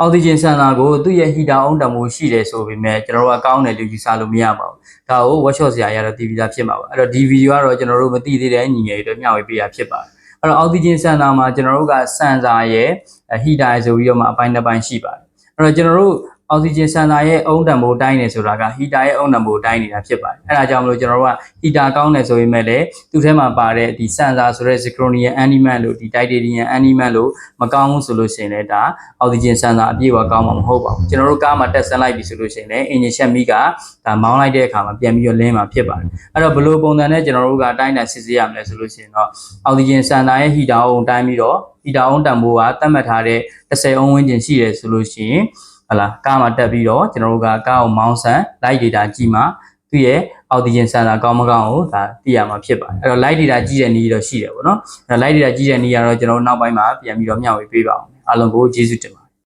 အောက်ဆီဂျင်စင်ဆာကိုသူ့ရဲ့ဟီတာအုံးတံမိုးရှိတယ်ဆိုပေမဲ့ကျွန်တော်တို့ကကောင်းတယ်လို့ယူဆလို့မရပါဘူး။ဒါကို workshop ဆရာကြီးကတော့တည်ပြီးသားဖြစ်မှာပါ။အဲ့တော့ဒီဗီဒီယိုကတော့ကျွန်တော်တို့မသိသေးတဲ့ညီငယ်တွေအတွက်မျှဝေပေးတာဖြစ်ပါတယ်။အဲ့တော့အောက်ဆီဂျင်စင်ဆာမှာကျွန်တော်တို့ကစင်ဆာရဲ့ဟီတာရဲ့ဆိုပြီးတော့မှအပိုင်းတစ်ပိုင်းရှိပါတယ်။အဲ့တော့ကျွန်တော်တို့ အောက်ဆီဂျင်စင်ဆာရဲ့အုံးတံမိုးတိုင်းနေဆိုတာကဟီတာရဲ့အုံးတံမိုးတိုင်းနေတာဖြစ်ပါတယ်။အဲ့ဒါကြောင့်မလို့ကျွန်တော်တို့ကဟီတာကောင်းတယ်ဆိုပေမဲ့လည်းသူ့ထဲမှာပါတဲ့ဒီစင်ဆာဆိုတဲ့ zirconium element လို့ဒီ titanium element လို့မကောင်းဘူးဆိုလို့ရှိရင်လည်းဒါအောက်ဆီဂျင်စင်ဆာအပြည့်အဝကောင်းမှာမဟုတ်ပါဘူး။ကျွန်တော်တို့ကားမှာတက်ဆန်းလိုက်ပြီဆိုလို့ရှိရင်လည်း engine ရှက်မိကဒါမောင်းလိုက်တဲ့အခါမှာပြန်ပြီးတော့လင်းမှာဖြစ်ပါတယ်။အဲ့တော့ဘယ်လိုပုံစံနဲ့ကျွန်တော်တို့ကတိုင်းတာစစ်ဆေးရမလဲဆိုလို့ရှိရင်တော့အောက်ဆီဂျင်စင်ဆာရဲ့ဟီတာအုံးတိုင်းပြီးတော့ဟီတာအုံးတန်ဖိုးကသတ်မှတ်ထားတဲ့30အုံးဝန်းကျင်ရှိတယ်ဆိုလို့ရှိရင် ဟလာကားမှာတက်ပြီးတော့ကျွန်တော်တို့ကကားကိုမောင်းဆန် light data ကြည့်မှာသူ့ရဲ့အောက်ဆီဂျင်စင်ဆာကောင်းမကောင်းကိုဒါသိရမှာဖြစ်ပါတယ်အဲ့တော့ light data ကြည့်တဲ့နည်းတော့ရှိတယ်ပေါ့နော်အဲ့တော့ light data ကြည့်တဲ့နည်းကတော့ကျွန်တော်တို့နောက်ပိုင်းမှာပြန်ပြီးတော့မျှဝေပေးပါအောင်အားလုံးကိုကျေးဇူးတင်ပါတယ်